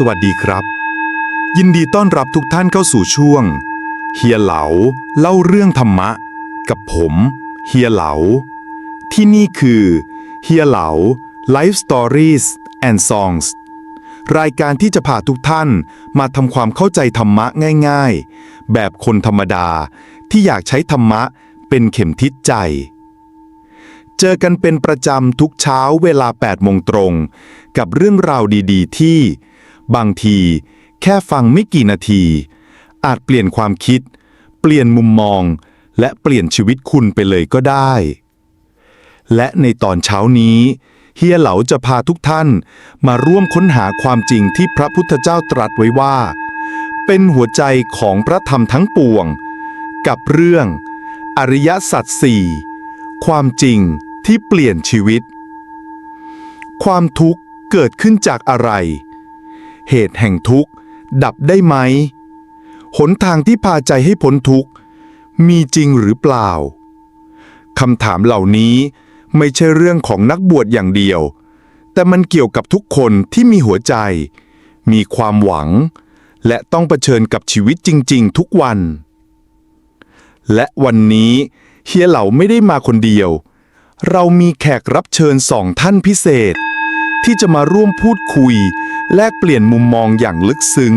สวัสดีครับ ยินดีต้อนรับทุกท่านเข้าสู่ช่วง เฮียเหลาเล่าเรื่องธรรมะ กับผม เฮียเหลา ที่นี่คือเฮียเหลา Life Stories and Songs รายการที่จะพาทุกท่านมาทำความเข้าใจธรรมะง่ายๆ แบบคนธรรมดาที่อยากใช้ธรรมะเป็นเข็มทิศใจ เจอกันเป็นประจำทุกเช้าเวลา8โมงตรง กับเรื่องราวดีๆ ที่ บางที แค่ฟังไม่กี่นาที อาจเปลี่ยนความคิด เปลี่ยนมุมมอง และเปลี่ยนชีวิตคุณไปเลยก็ได้ และในตอนเช้านี้เฮียเหลาจะพาทุกท่านมาร่วมค้นหาความจริงที่พระพุทธเจ้าตรัสไว้ว่า เป็นหัวใจของพระธรรมทั้งปวง กับเรื่อง อริยสัจสี่ความจริงที่เปลี่ยนชีวิต ความทุกข์เกิดขึ้นจากอะไร เหตุแห่งทุกข์ ดับได้ไหม หนทางที่พาใจให้พ้นทุกข์ มีจริงหรือเปล่าคำถามเหล่านี้ไม่ใช่เรื่องของนักบวชอย่างเดียว แต่มันเกี่ยวกับทุกคนที่มีหัวใจ มีความหวัง และต้องเผชิญกับชีวิตจริง ๆ ทุกวัน และวันนี้เฮียเหล่าไม่ได้มาคนเดียว เรามีแขกรับเชิญสองท่านพิเศษ ที่จะมาร่วมพูดคุย แลกเปลี่ยนมุมมองอย่างลึกซึ้ง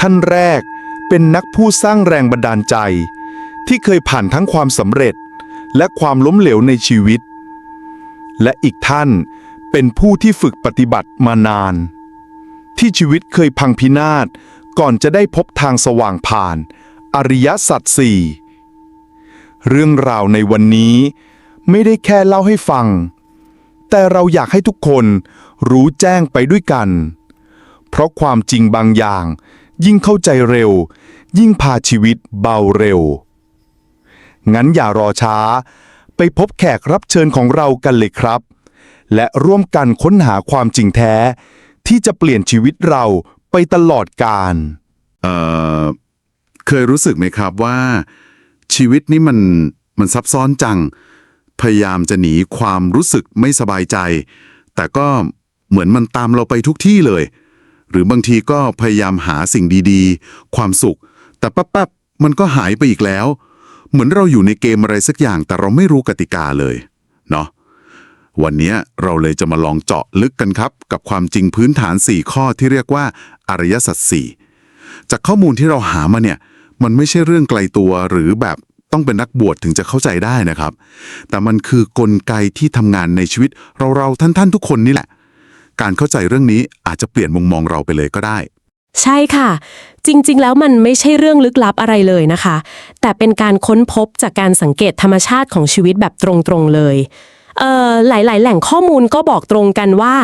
ท่านแรกเป็นนักผู้สร้างแรงบันดาลใจ ที่เคยผ่านทั้งความสำเร็จ และความล้มเหลวในชีวิต และอีกท่านเป็นผู้ที่ฝึกปฏิบัติมานาน ที่ชีวิตเคยพังพินาศก่อนจะได้พบทางสว่างผ่าน อริยสัจสี่เรื่องราวในวันนี้ไม่ได้แค่เล่าให้ฟัง แต่เราอยากให้ทุกคนรู้แจ้งไปด้วยกัน เพราะความจริงบางอย่าง ยิ่งเข้าใจเร็ว ยิ่งพาชีวิตเบาเร็ว งั้นอย่ารอช้า ไปพบแขกรับเชิญของเรากันเลยครับ และร่วมกันค้นหาความจริงแท้ ที่จะเปลี่ยนชีวิตเราไปตลอดกาลเอ่อเคยรู้สึกไหมครับว่า ชีวิตนี้มันมันซับซ้อนจัง พยายามจะหนีความรู้สึกไม่สบายใจ แต่ก็เหมือนมันตามเราไปทุกที่เลย หรือบางทีก็พยายามหาสิ่งดีๆ ความสุข แต่แป๊บๆมันก็หายไปอีกแล้ว เหมือนเราอยู่ในเกมอะไรสักอย่างแต่เราไม่รู้กติกาเลยเนาะวันนี้เราเลยจะมาลองเจาะลึกกันครับ กับความจริงพื้นฐาน 4 ข้อที่เรียกว่าอริยสัจสี่จากข้อมูลที่เราหามาเนี่ย มันไม่ใช่เรื่องไกลตัวหรือแบบ ต้องเป็นนักบวชถึงจะเข้าใจได้นะครับ แต่มันคือกลไกที่ทำงานในชีวิตเราๆท่านๆ ทุกคนนี่แหละ การเข้าใจเรื่องนี้อาจจะเปลี่ยนมุมมองเราไปเลยก็ได้ ใช่ค่ะ จริงๆ แล้วมันไม่ใช่เรื่องลึกลับอะไรเลยนะคะ แต่เป็นการค้นพบจากการสังเกตธรรมชาติของชีวิตแบบตรงๆเลยเอ่อหลาย ๆ แหล่งข้อมูลก็บอกตรงกันว่า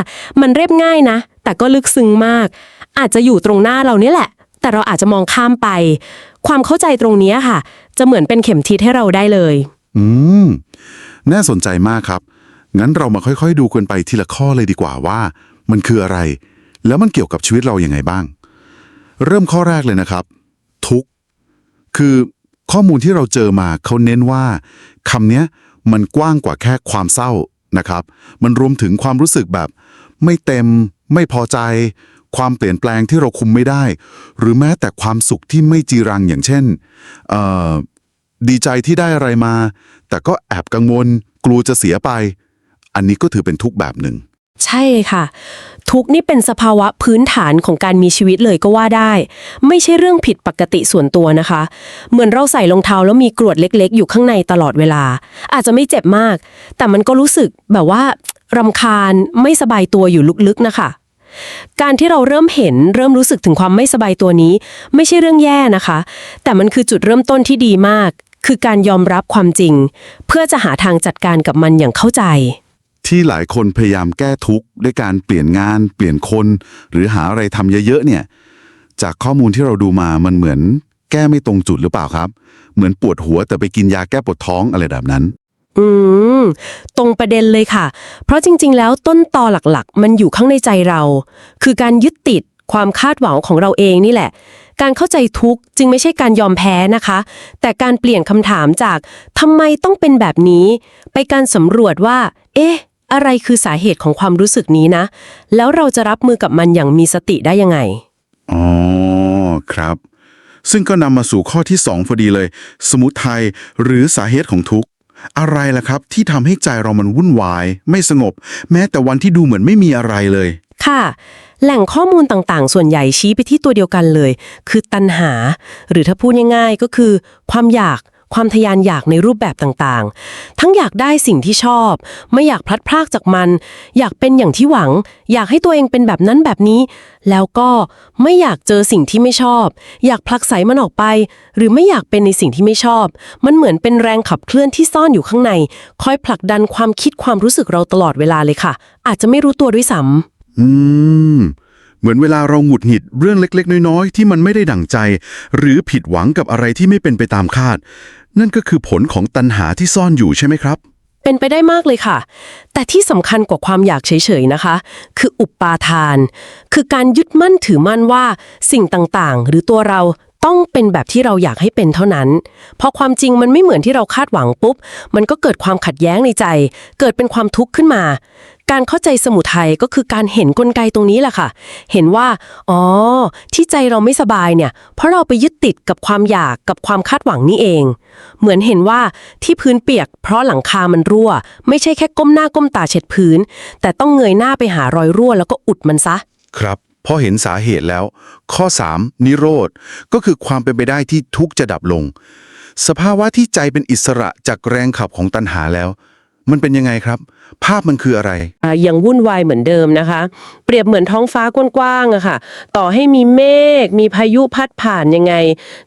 มันเรียบง่ายนะ แต่ก็ลึกซึ้งมาก อาจจะอยู่ตรงหน้าเรานี่แหละ แต่เราอาจจะมองข้ามไป ความเข้าใจตรงนี้ค่ะ จะเหมือนเป็นเข็มทิศให้เราได้เลย อืม น่าสนใจมากครับ งั้นเรามาค่อยๆ ดูกันไปทีละข้อเลยดีกว่าว่า มันคืออะไร แล้วมันเกี่ยวกับชีวิตเราอยัางไงบ้าง เริ่มข้อแรกเลยนะครับ ทุกข์คือข้อมูลที่เราเจอมาเขาเน้นว่าคำเนี้ยมันกว้างกว่าแค่ความเศร้านะครับ มันรวมถึงความรู้สึกแบบ ไม่เต็ม ไม่พอใจ ความเปลี่ยนแปลงที่เราคุมไม่ได้ หรือแม้แต่ความสุขที่ไม่จีรังอย่างเช่น ดีใจที่ได้อะไรมา แต่ก็แอบกังวล กลัวจะเสียไป อันนี้ก็ถือเป็นทุกข์แบบหนึ่ง ใช่ค่ะ ทุกข์นี่เป็นสภาวะพื้นฐานของการมีชีวิตเลยก็ว่าได้ ไม่ใช่เรื่องผิดปกติส่วนตัวนะคะ เหมือนเราใส่รองเท้าแล้วมีกรวดเล็ก ๆ อยู่ข้างในตลอดเวลา อาจจะไม่เจ็บมาก แต่มันก็รู้สึกแบบว่ารำคาญไม่สบายตัวอยู่ลึกๆนะคะ การที่เราเริ่มเห็นเริ่มรู้สึกถึงความไม่สบายตัวนี้ ไม่ใช่เรื่องแย่นะคะ แต่มันคือจุดเริ่มต้นที่ดีมาก คือการยอมรับความจริง เพื่อจะหาทางจัดการกับมันอย่างเข้าใจ ที่หลายคนพยายามแก้ทุกข์ด้วยการเปลี่ยนงาน เปลี่ยนคน หรือหาอะไรทำเยอะๆเนี่ย จากข้อมูลที่เราดูมามันเหมือน แก้ไม่ตรงจุดหรือเปล่าครับ เหมือนปวดหัวแต่ไปกินยาแก้ปวดท้องอะไรแบบนั้น อืม ตรงประเด็นเลยค่ะ เพราะจริง ๆ แล้วต้นตอหลักๆ มันอยู่ข้างในใจเรา คือการยึดติดความคาดหวังของเราเองนี่แหละ การเข้าใจทุกข์จึงไม่ใช่การยอมแพ้นะคะ แต่การเปลี่ยนคำถามจากทำไมต้องเป็นแบบนี้ ไปการสำรวจว่า เอ๊ะ อะไรคือสาเหตุของความรู้สึกนี้นะ แล้วเราจะรับมือกับมันอย่างมีสติได้ยังไง อ๋อ ครับ ซึ่งก็นำมาสู่ข้อที่สองพอดีเลย สมุทัยหรือสาเหตุของทุกข์ อะไรล่ะครับ ที่ทำให้ใจเรามันวุ่นวาย ไม่สงบ แม้แต่วันที่ดูเหมือนไม่มีอะไรเลย ค่ะ แหล่งข้อมูลต่างๆ ส่วนใหญ่ชี้ไปที่ตัวเดียวกันเลย คือตัณหา หรือถ้าพูดง่ายๆ ก็คือ ความอยาก ความทยานอยากในรูปแบบต่างๆ ทั้งอยากได้สิ่งที่ชอบ ไม่อยากพลัดพรากจากมัน อยากเป็นอย่างที่หวัง อยากให้ตัวเองเป็นแบบนั้นแบบนี้ แล้วก็ไม่อยากเจอสิ่งที่ไม่ชอบ อยากผลักไสมันออกไป หรือไม่อยากเป็นในสิ่งที่ไม่ชอบ มันเหมือนเป็นแรงขับเคลื่อนที่ซ่อนอยู่ข้างใน คอยผลักดันความคิดความรู้สึกเราตลอดเวลาเลยค่ะ อาจจะไม่รู้ตัวด้วยซ้ำอืม เหมือนเวลาเราหงุดหงิดเรื่องเล็ก ๆ น้อย ๆ ที่มันไม่ได้ดั่งใจ หรือผิดหวังกับอะไรที่ไม่เป็นไปตามคาด นั่นก็คือผลของตัณหาที่ซ่อนอยู่ใช่ไหมครับ เป็นไปได้มากเลยค่ะ แต่ที่สำคัญกว่าความอยากเฉยๆนะคะ คืออุปปาทาน คือการยึดมั่นถือมั่นว่าสิ่งต่างๆ หรือตัวเราต้องเป็นแบบที่เราอยากให้เป็นเท่านั้นพอความจริงมันไม่เหมือนที่เราคาดหวังปุ๊บ มันก็เกิดความขัดแย้งในใจ เกิดเป็นความทุกข์ขึ้นมา การเข้าใจสมุทัยก็คือการเห็นกลไกตรงนี้แหละค่ะ เห็นว่า อ๋อ ที่ใจเราไม่สบายเนี่ย เพราะเราไปยึดติดกับความอยากกับความคาดหวังนี่เอง เหมือนเห็นว่าที่พื้นเปียก เพราะหลังคามันรั่ว ไม่ใช่แค่ก้มหน้าก้มตาเช็ดพื้น แต่ต้องเงยหน้าไปหารอยรั่วแล้วก็อุดมันซะ ครับพอเห็นสาเหตุแล้ว ข้อ 3 นิโรธ ก็คือความเป็นไปได้ที่ทุกข์จะดับลง สภาวะที่ใจเป็นอิสระจากแรงขับของตัณหาแล้ว มันเป็นยังไงครับ ภาพมันคืออะไร อ่ายังวุ่นวายเหมือนเดิมนะคะ เปรียบเหมือนท้องฟ้ากว้างๆอะค่ะ ต่อให้มีเมฆมีพายุพัดผ่านยังไง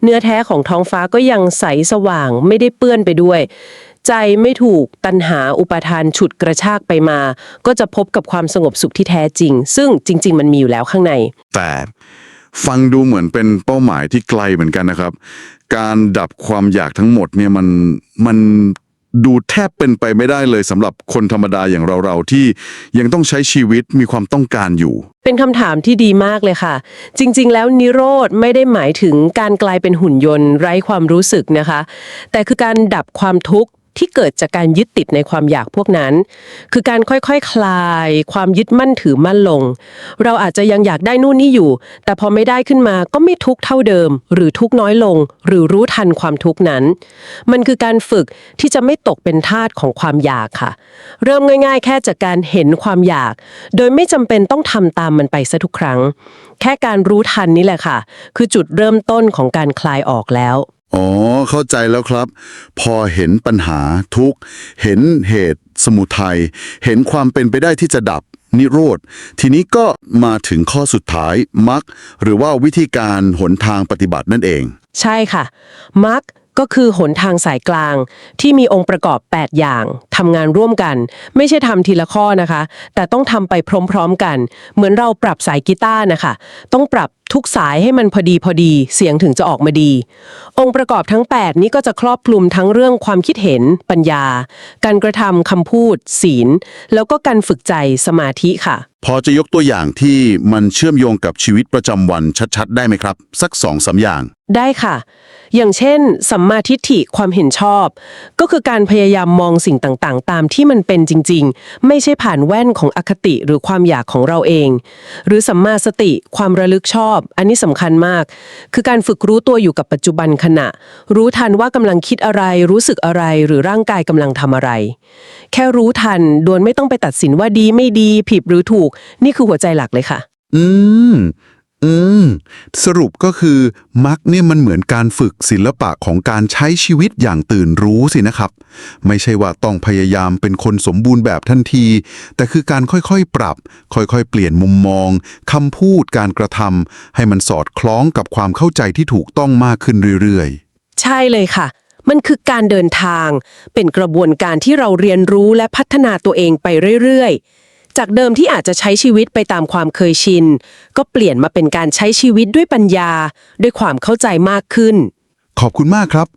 เนื้อแท้ของท้องฟ้าก็ยังใสสว่างไม่ได้เปื้อนไปด้วย ใจไม่ถูกตัณหาอุปาทานฉุดกระชากไปมา ก็จะพบกับความสงบสุขที่แท้จริง ซึ่งจริง ๆ มันมีอยู่แล้วข้างใน แต่ฟังดูเหมือนเป็นเป้าหมายที่ไกลเหมือนกันนะครับ การดับความอยากทั้งหมดเนี่ยมันมัน ดูแทบเป็นไปไม่ได้เลยสำหรับคนธรรมดาอย่างเราๆที่ยังต้องใช้ชีวิตมีความต้องการอยู่ เป็นคำถามที่ดีมากเลยค่ะ จริงๆ แล้วนิโรธไม่ได้หมายถึงการกลายเป็นหุ่นยนต์ไร้ความรู้สึกนะคะ แต่คือการดับความทุกข์ ที่เกิดจากการยึดติดในความอยากพวกนั้น คือการค่อยๆคคลาย ความยึดมั่นถือมั่นลง เราอาจจะยังอยากได้นู่นนี่อยู่ แต่พอไม่ได้ขึ้นมาก็ไม่ทุกข์เท่าเดิม หรือทุกข์น้อยลง หรือรู้ทันความทุกข์นั้น มันคือการฝึกที่จะไม่ตกเป็นทาสของความอยากค่ะ เริ่มง่าย ๆ แค่จากการเห็นความอยาก โดยไม่จำเป็นต้องทำตามมันไปซะทุกครั้ง แค่การรู้ทันนี่แหละค่ะ คือจุดเริ่มต้นของการคลายออกแล้ว อ๋อ เข้าใจแล้วครับ พอเห็นปัญหาทุกเห็นเหตุสมุทัย เห็นความเป็นไปได้ที่จะดับนิโรธ ทีนี้ก็มาถึงข้อสุดท้ายมรรคหรือว่าวิธีการหนทางปฏิบัตินั่นเอง ใช่ค่ะมรรคก็คือหนทางสายกลาง ที่มีองค์ประกอบ 8 อย่างทำงานร่วมกัน ไม่ใช่ทำทีละข้อนะคะ แต่ต้องทำไปพร้อมๆกัน เหมือนเราปรับสายกีตาร์นะคะ ต้องปรับ ทุกสายให้มันพอดีพอดีเสียงถึงจะออกมาดี องค์ประกอบทั้ง 8 นี้ก็จะครอบคลุมทั้งเรื่องความคิดเห็น ปัญญา การกระทำคำพูด ศีล แล้วก็การฝึกใจสมาธิค่ะ พอจะยกตัวอย่างที่มันเชื่อมโยงกับชีวิตประจำวันชัดๆ ได้ไหมครับ สักสองสามอย่าง ได้ค่ะ อย่างเช่น สัมมาทิฏฐิความเห็นชอบ ก็คือการพยายามมองสิ่งต่างๆ ตามที่มันเป็นจริง ๆ ไม่ใช่ผ่านแว่นของอคติหรือความอยากของเราเอง หรือสัมมาสติความระลึกชอบอันนี้สำคัญมาก คือการฝึกรู้ตัวอยู่กับปัจจุบันขณะ รู้ทันว่ากำลังคิดอะไร รู้สึกอะไรหรือร่างกายกำลังทำอะไร แค่รู้ทันโดยไม่ต้องไปตัดสินว่าดีไม่ดีผิดหรือถูก นี่คือหัวใจหลักเลยค่ะ อืม อืม สรุปก็คือมักเนี่ยมันเหมือนการฝึกศิลปะของการใช้ชีวิตอย่างตื่นรู้สินะครับ ไม่ใช่ว่าต้องพยายามเป็นคนสมบูรณ์แบบทันที แต่คือการค่อยๆปรับ ค่อยๆ เปลี่ยนมุมมองคำพูดการกระทำให้มันสอดคล้องกับความเข้าใจที่ถูกต้องมากขึ้นเรื่อยๆ ใช่เลยค่ะ มันคือการเดินทาง เป็นกระบวนการที่เราเรียนรู้และพัฒนาตัวเองไปเรื่อยๆ จากเดิมที่อาจจะใช้ชีวิตไปตามความเคยชิน ก็เปลี่ยนมาเป็นการใช้ชีวิตด้วยปัญญา ด้วยความเข้าใจมากขึ้น ขอบคุณมากครับ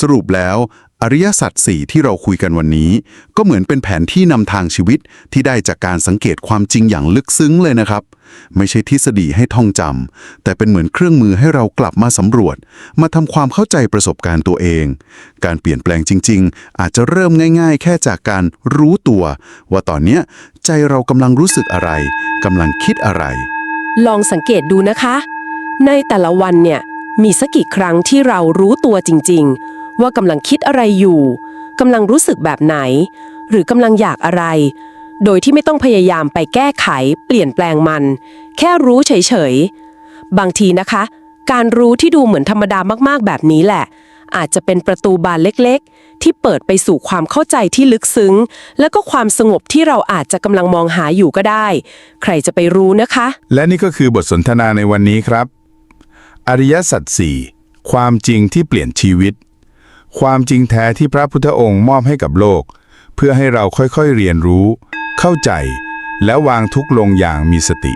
สรุปแล้ว อริยสัจสี่ที่เราคุยกันวันนี้ ก็เหมือนเป็นแผนที่นำทางชีวิตที่ได้จากการสังเกตความจริงอย่างลึกซึ้งเลยนะครับ ไม่ใช่ทฤษฎีให้ท่องจำแต่เป็นเหมือนเครื่องมือให้เรากลับมาสำรวจ มาทำความเข้าใจประสบการณ์ตัวเอง การเปลี่ยนแปลงจริง ๆ อาจจะเริ่มง่าย ๆ แค่จากการรู้ตัว ว่าตอนเนี้ย ใจเรากำลังรู้สึกอะไรกำลังคิดอะไร ลองสังเกตดูนะคะ ในแต่ละวันเนี่ยมีสักกี่ครั้งที่เรารู้ตัวจริง ๆ ว่ากำลังคิดอะไรอยู่กำลังรู้สึกแบบไหน หรือกำลังอยากอะไร โดยที่ไม่ต้องพยายามไปแก้ไข เปลี่ยนแปลงมัน แค่รู้เฉยๆ บางทีนะคะ การรู้ที่ดูเหมือนธรรมดามากๆแบบนี้แหละ อาจจะเป็นประตูบานเล็กๆ ที่เปิดไปสู่ความเข้าใจที่ลึกซึ้ง และก็ความสงบที่เราอาจจะกำลังมองหาอยู่ก็ได้ ใครจะไปรู้นะคะ และนี่ก็คือบทสนทนาในวันนี้ครับ อริยสัจสี่ความจริงที่เปลี่ยนชีวิต ความจริงแท้ที่พระพุทธองค์มอบให้กับโลก เพื่อให้เราค่อยๆเรียนรู้ เข้าใจ และวางทุกข์ลงอย่างมีสติ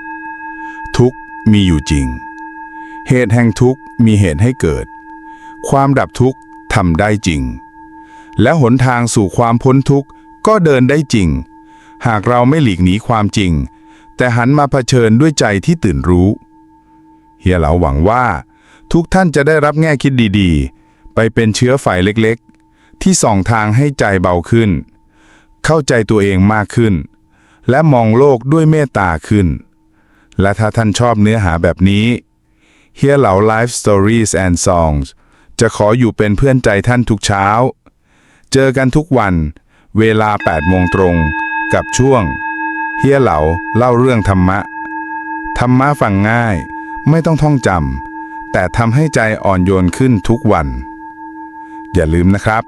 ทุกข์มีอยู่จริง เหตุแห่งทุกข์มีเหตุให้เกิด ความดับทุกข์ทำได้จริง และหนทางสู่ความพ้นทุกข์ก็เดินได้จริง หากเราไม่หลีกหนีความจริง แต่หันมาเผชิญด้วยใจที่ตื่นรู้ เฮียเหลาหวังว่า ทุกท่านจะได้รับแง่คิดดีๆ ไปเป็นเชื้อไฟเล็กๆ ที่ส่องทางให้ใจเบาขึ้น เข้าใจตัวเองมากขึ้น และมองโลกด้วยเมตตาขึ้น และถ้าท่านชอบเนื้อหาแบบนี้เฮียเหลา Life Stories and Songs จะขออยู่เป็นเพื่อนใจท่านทุกเช้า เจอกันทุกวัน เวลา8โมงตรง กับช่วง เฮียเหลาเล่าเรื่องธรรมะ ธรรมะฟังง่าย ไม่ต้องท่องจำแต่ทำให้ใจอ่อนโยนขึ้นทุกวัน อย่าลืมนะครับ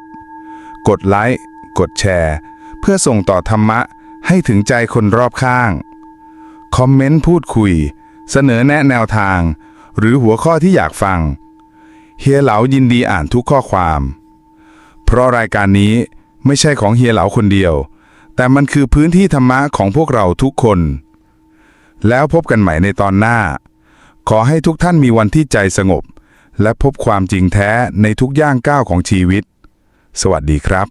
กดไลค์กดแชร์ เพื่อส่งต่อธรรมะให้ถึงใจคนรอบข้าง คอมเมนต์พูดคุย เสนอแนะแนวทาง หรือหัวข้อที่อยากฟัง เฮียเหลายินดีอ่านทุกข้อความ เพราะรายการนี้ไม่ใช่ของเฮียเหลาคนเดียว แต่มันคือพื้นที่ธรรมะของพวกเราทุกคน แล้วพบกันใหม่ในตอนหน้า ขอให้ทุกท่านมีวันที่ใจสงบ และพบความจริงแท้ในทุกย่างก้าวของชีวิต สวัสดีครับ